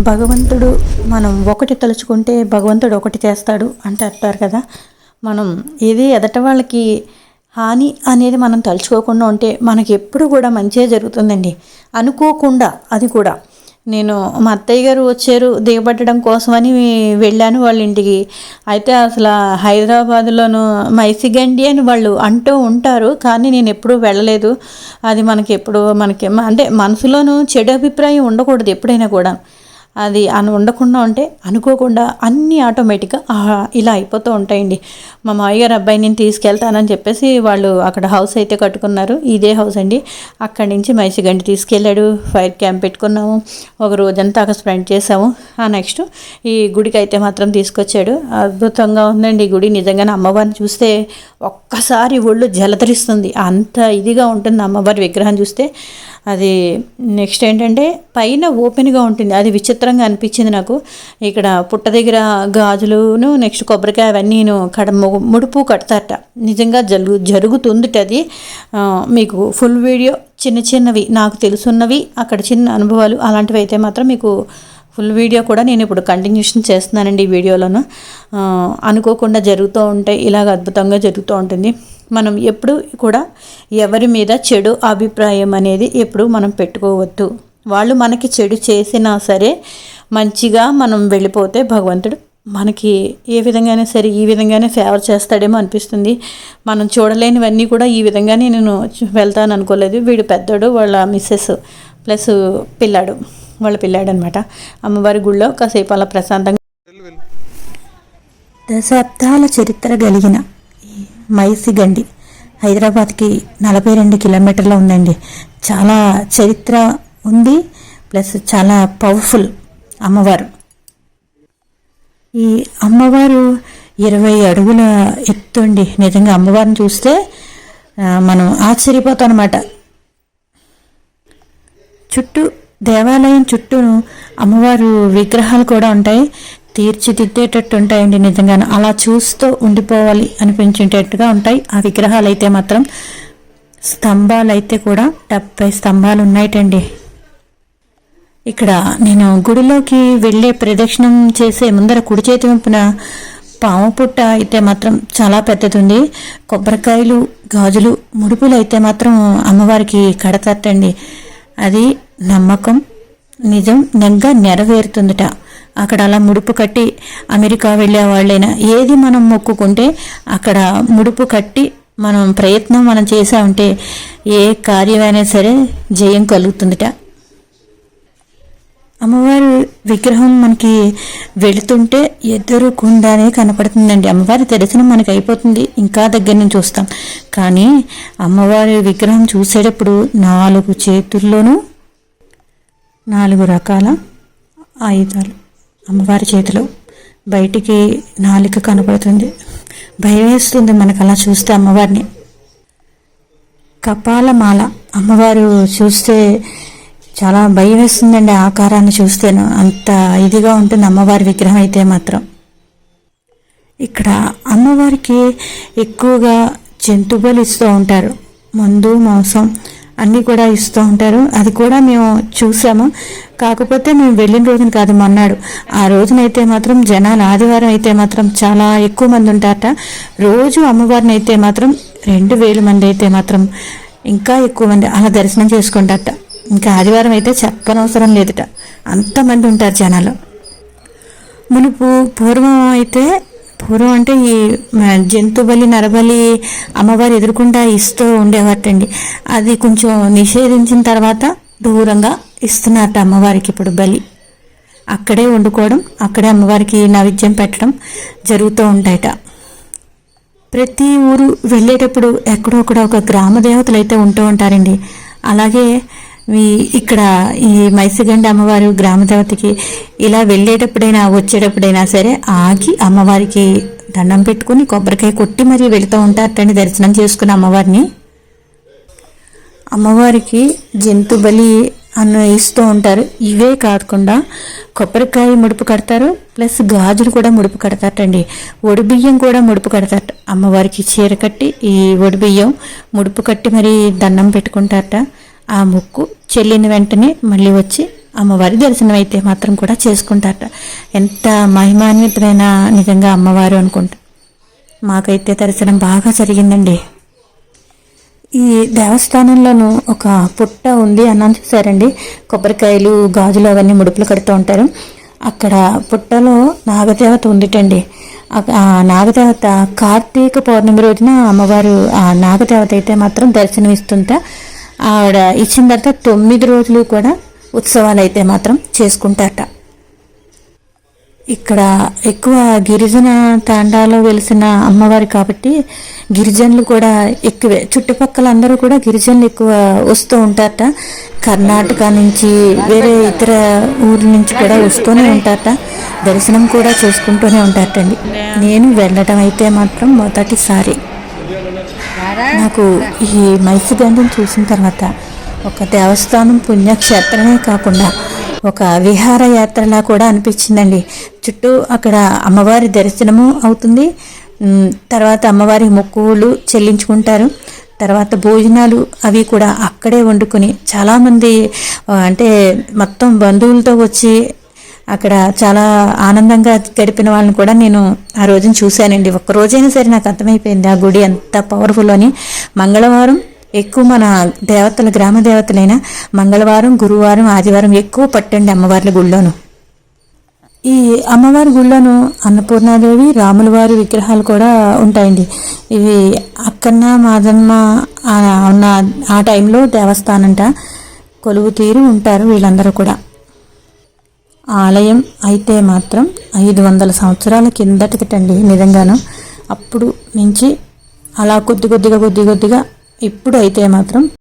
భగవంతుడు మనం ఒకటి తలుచుకుంటే భగవంతుడు ఒకటి చేస్తాడు అంటే అంటారు కదా. మనం ఏది ఎదట వాళ్ళకి హాని అనేది మనం తలుచుకోకుండా ఉంటే మనకి ఎప్పుడు కూడా మంచిగా జరుగుతుందండి. అనుకోకుండా అది కూడా. నేను మా అత్తయ్య గారు వచ్చారు దిగబట్టడం కోసమని వెళ్ళాను వాళ్ళ ఇంటికి. అయితే అసలు హైదరాబాద్లోను మైసిగండి అని వాళ్ళు అంటూ ఉంటారు కానీ నేను ఎప్పుడూ వెళ్ళలేదు. అది మనకి ఎప్పుడు మనకి అంటే మనసులోనూ చెడు అభిప్రాయం ఉండకూడదు ఎప్పుడైనా కూడా. అది అని ఉండకుండా ఉంటే అనుకోకుండా అన్నీ ఆటోమేటిక్గా ఇలా అయిపోతూ ఉంటాయండి. మా మామయ్య గారు అబ్బాయి నేను తీసుకెళ్తానని చెప్పేసి వాళ్ళు అక్కడ హౌస్ అయితే కట్టుకున్నారు. ఇదే హౌస్ అండి. అక్కడి నుంచి మైసిగండి తీసుకెళ్ళాడు. ఫైర్ క్యాంప్ పెట్టుకున్నాము. ఒక రోజంతా అక్కడ స్పెండ్ చేసాము ఆ నెక్స్ట్ ఈ గుడికి అయితే మాత్రం తీసుకొచ్చాడు. అద్భుతంగా ఉందండి ఈ గుడి. నిజంగానే అమ్మవారిని చూస్తే ఒక్కసారి ఒళ్ళు జలధరిస్తుంది. అంత ఇదిగా ఉంటుంది అమ్మవారి విగ్రహం చూస్తే. అది నెక్స్ట్ ఏంటంటే పైన ఓపెన్గా ఉంటుంది. అది విచిత్రంగా అనిపించింది నాకు. ఇక్కడ పుట్ట దగ్గర గాజులును నెక్స్ట్ కొబ్బరికాయ అవన్నీ కడ ముడుపు కడతారట. నిజంగా జరుగు జరుగుతుందిట అది. మీకు ఫుల్ వీడియో చిన్న చిన్నవి నాకు తెలుసున్నవి అక్కడ చిన్న అనుభవాలు అలాంటివి అయితే మాత్రం మీకు ఫుల్ వీడియో కూడా నేను ఇప్పుడు కంటిన్యూషన్ చేస్తున్నానండి ఈ వీడియోలను. అనుకోకుండా జరుగుతూ ఉంటాయి. ఇలాగ అద్భుతంగా జరుగుతూ ఉంటుంది. మనం ఎప్పుడు కూడా ఎవరి మీద చెడు అభిప్రాయం అనేది ఎప్పుడు మనం పెట్టుకోవద్దు. వాళ్ళు మనకి చెడు చేసినా సరే మంచిగా మనం వెళ్ళిపోతే భగవంతుడు మనకి ఏ విధంగానే సరే ఈ విధంగానే ఫేవర్ చేస్తాడేమో అనిపిస్తుంది. మనం చూడలేనివన్నీ కూడా ఈ విధంగానే నేను వెళ్తాను అనుకోలేదు. వీడు పెద్దోడు వాళ్ళ మిస్సెస్ ప్లస్ పిల్లాడు వాళ్ళ పిల్లాడు అనమాట అమ్మవారి గుళ్ళో కాసేపు అలా ప్రశాంతంగా దశాబ్దాల చరిత్ర కలిగిన మైసిగండి. హైదరాబాద్కి నలభై రెండు కిలోమీటర్లు ఉందండి. చాలా చరిత్ర ఉంది ప్లస్ చాలా పవర్ఫుల్ అమ్మవారు. ఈ అమ్మవారు ఇరవై అడుగుల ఎత్తు అండి. నిజంగా అమ్మవారిని చూస్తే మనం ఆశ్చర్యపోతాం అనమాట చుట్టూ దేవాలయం చుట్టూను అమ్మవారు విగ్రహాలు కూడా ఉంటాయి. తీర్చిదిద్దేటట్టు ఉంటాయండి నిజంగానే. అలా చూస్తూ ఉండిపోవాలి అనిపించేటట్టుగా ఉంటాయి. ఆ విగ్రహాలు అయితే మాత్రం స్తంభాలు అయితే కూడా డెబ్బై స్తంభాలు ఉన్నాయటండి ఇక్కడ నేను గుడిలోకి వెళ్ళే ప్రదక్షిణం చేసే ముందర కుడి చేతి వైపున పాము పుట్ట అయితే మాత్రం చాలా పెద్దది ఉంది కొబ్బరికాయలు గాజులు ముడుపులు అయితే మాత్రం అమ్మవారికి కడతట్టండి. అది నమ్మకం నిజం నెగ్గ నెరవేరుతుందట. అక్కడ అలా ముడుపు కట్టి అమెరికా వెళ్ళే వాళ్ళైనా ఏది మనం మొక్కుకుంటే అక్కడ ముడుపు కట్టి మనం ప్రయత్నం మనం చేసామంటే ఏ కార్యమైనా సరే జయం కలుగుతుందట. అమ్మవారి విగ్రహం మనకి వెళుతుంటే ఎదురుకుండానే కనపడుతుందండి. అమ్మవారి దర్శనం మనకి అయిపోతుంది. ఇంకా దగ్గర నుంచి చూస్తాం కానీ అమ్మవారి విగ్రహం చూసేటప్పుడు నాలుగు చేతుల్లోనూ నాలుగు రకాల ఆయుధాలు అమ్మవారి చేతిలో బయటికి నాలిక కనపడుతుంది. భయం వేస్తుంది మనకు అలా చూస్తే అమ్మవారిని. కపాలమాల. అమ్మవారు చూస్తే చాలా భయం వేస్తుందండి ఆకారాన్ని చూస్తేను. అంత ఇదిగా ఉంటుంది అమ్మవారి విగ్రహం అయితే మాత్రం. ఇక్కడ అమ్మవారికి ఎక్కువగా జంతువులు ఇస్తూ ఉంటారు. మందు మాంసం అన్నీ కూడా ఇస్తూ ఉంటారు. అది కూడా మేము చూసాము. కాకపోతే మేము వెళ్ళిన రోజున కాదు మొన్నాడు. ఆ రోజునైతే మాత్రం జనాలు ఆదివారం అయితే మాత్రం చాలా ఎక్కువ మంది ఉంటారట. రోజు అమ్మవారిని అయితే మాత్రం రెండు వేల మంది అయితే మాత్రం ఇంకా ఎక్కువ మంది అలా దర్శనం చేసుకుంటారట. ఇంకా ఆదివారం అయితే చెప్పనవసరం లేదుట. అంతమంది ఉంటారు జనాలు. మునుపు పూర్వం అయితే పూర్వం అంటే ఈ జంతు బలి నరబలి అమ్మవారు ఎదురుకుండా ఇస్తూ ఉండేవాటండి అది కొంచెం నిషేధించిన తర్వాత దూరంగా ఇస్తున్నారట అమ్మవారికి ఇప్పుడు బలి. అక్కడే వండుకోవడం అక్కడే అమ్మవారికి నైవేద్యం పెట్టడం జరుగుతూ ఉంటాయట. ప్రతి ఊరు వెళ్ళేటప్పుడు ఎక్కడో ఒక గ్రామ దేవతలు అయితే ఉంటూ ఉంటారండి. అలాగే ఇక్కడ ఈ మైసిగండి అమ్మవారు గ్రామ దేవతకి ఇలా వెళ్ళేటప్పుడైనా వచ్చేటప్పుడైనా సరే ఆగి అమ్మవారికి దండం పెట్టుకుని కొబ్బరికాయ కొట్టి మరీ వెళుతూ ఉంటారటండి దర్శనం చేసుకుని అమ్మవారిని. అమ్మవారికి జంతు బలి అన్న ఇస్తూ ఉంటారు. ఇవే కాకుండా కొబ్బరికాయ ముడుపు కడతారు ప్లస్ గాజులు కూడా ముడుపు కడతారటండి. ఒడి బియ్యం కూడా ముడుపు కడతారట. అమ్మవారికి చీర కట్టి ఈ ఒడి బియ్యం ముడుపు కట్టి మరి దండం పెట్టుకుంటారట. ఆ ముక్కు చెల్లిన వెంటనే మళ్ళీ వచ్చి అమ్మవారి దర్శనం అయితే మాత్రం కూడా చేసుకుంటారట. ఎంత మహిమాన్వితమైన నిజంగా అమ్మవారు అనుకుంటా. మాకైతే దర్శనం బాగా జరిగిందండి. ఈ దేవస్థానంలోనూ ఒక పుట్ట ఉంది అన్నాను చూసారండి కొబ్బరికాయలు గాజులు అవన్నీ ముడుపులు కడుతూ ఉంటారు. అక్కడ పుట్టలో నాగదేవత ఉందిటండి. ఆ- నాగదేవత కార్తీక పౌర్ణమి రోజున అమ్మవారు ఆ నాగదేవత అయితే మాత్రం దర్శనం ఆవిడ ఇచ్చిన తర్వాత తొమ్మిది రోజులు కూడా ఉత్సవాలు అయితే మాత్రం చేసుకుంటారట. ఇక్కడ ఎక్కువ గిరిజన తాండాలో వెలిసిన అమ్మవారు కాబట్టి గిరిజనులు కూడా ఎక్కువే. చుట్టుపక్కల అందరూ కూడా గిరిజనులు ఎక్కువ వస్తూ ఉంటారట. కర్ణాటక నుంచి వేరే ఇతర ఊర్ల నుంచి కూడా వస్తూనే ఉంటారట. దర్శనం కూడా చేసుకుంటూనే ఉంటారటండి. నేను వెళ్ళడం అయితే మాత్రం మొదటిసారి. నాకు ఈ మైసూగంధం చూసిన తర్వాత ఒక దేవస్థానం పుణ్యక్షేత్రమే కాకుండా ఒక విహారయాత్రలా కూడా అనిపించిందండి. చుట్టూ అక్కడ అమ్మవారి దర్శనము అవుతుంది. తర్వాత అమ్మవారి మొక్కులు చెల్లించుకుంటారు. తర్వాత భోజనాలు అవి కూడా అక్కడే వండుకొని చాలామంది అంటే మొత్తం బంధువులతో వచ్చి అక్కడ చాలా ఆనందంగా గడిపిన వాళ్ళని కూడా నేను ఆ రోజున చూశానండి. ఒక్క రోజైనా సరే నాకు అర్థమైపోయింది. ఆ గుడి ఎంత పవర్ఫుల్ అని. మంగళవారం ఎక్కువ మన దేవతలు గ్రామ దేవతలైన మంగళవారం గురువారం ఆదివారం ఎక్కువ పట్టండి అమ్మవార్ల గుళ్ళోను. ఈ అమ్మవారి గుళ్ళను అన్నపూర్ణాదేవి రాముల వారి విగ్రహాలు కూడా ఉంటాయండి. ఇవి అక్కన్న మాదమ్మ ఉన్న ఆ టైంలో దేవస్థానంట కొలువు తీరు ఉంటారు వీళ్ళందరూ కూడా. ఆలయం అయితే మాత్రం ఐదు వందల సంవత్సరాల కిందటికిటండి నిజంగాను అప్పుడు నుంచి అలా కొద్ది కొద్దిగా కొద్ది కొద్దిగా ఇప్పుడు అయితే మాత్రం